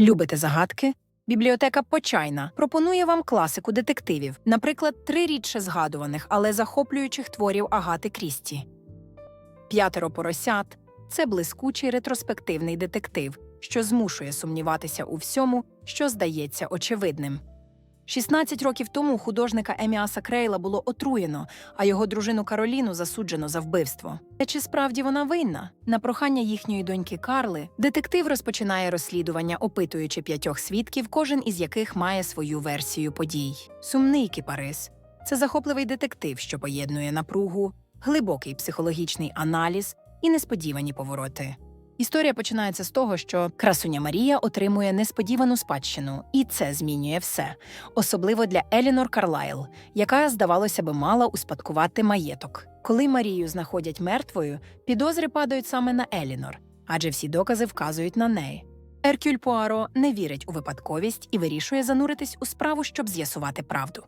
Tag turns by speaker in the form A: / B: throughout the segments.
A: Любите загадки? Бібліотека Почайна пропонує вам класику детективів, наприклад, три рідше згадуваних, але захоплюючих творів Агати Крісті. П'ятеро поросят це блискучий ретроспективний детектив, що змушує сумніватися у всьому, що здається очевидним. 16 років тому художника Еміаса Крейла було отруєно, а його дружину Кароліну засуджено за вбивство. Та чи справді вона винна? На прохання їхньої доньки Карли, детектив розпочинає розслідування, опитуючи п'ятьох свідків, кожен із яких має свою версію подій. Сумний кипарис це захопливий детектив, що поєднує напругу, глибокий психологічний аналіз і несподівані повороти. Історія починається з того, що красуня Марія отримує несподівану спадщину, і це змінює все, особливо для Елінор Карлайл, яка, здавалося би, мала успадкувати маєток. Коли Марію знаходять мертвою, підозри падають саме на Елінор, адже всі докази вказують на неї. Еркюль Пуаро не вірить у випадковість і вирішує зануритись у справу, щоб з'ясувати правду.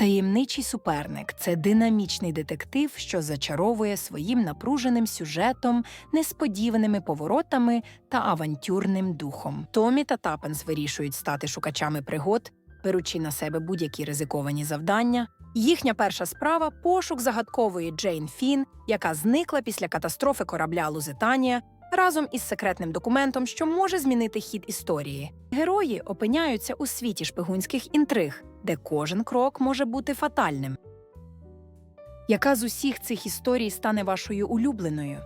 A: Таємничий суперник це динамічний детектив, що зачаровує своїм напруженим сюжетом, несподіваними поворотами та авантюрним духом. Томі та Тапенс вирішують стати шукачами пригод, беручи на себе будь-які ризиковані завдання. Їхня перша справа пошук загадкової Джейн Фін, яка зникла після катастрофи корабля Лузитанія разом із секретним документом, що може змінити хід історії. Герої опиняються у світі шпигунських інтриг, де кожен крок може бути фатальним. Яка з усіх цих історій стане вашою улюбленою?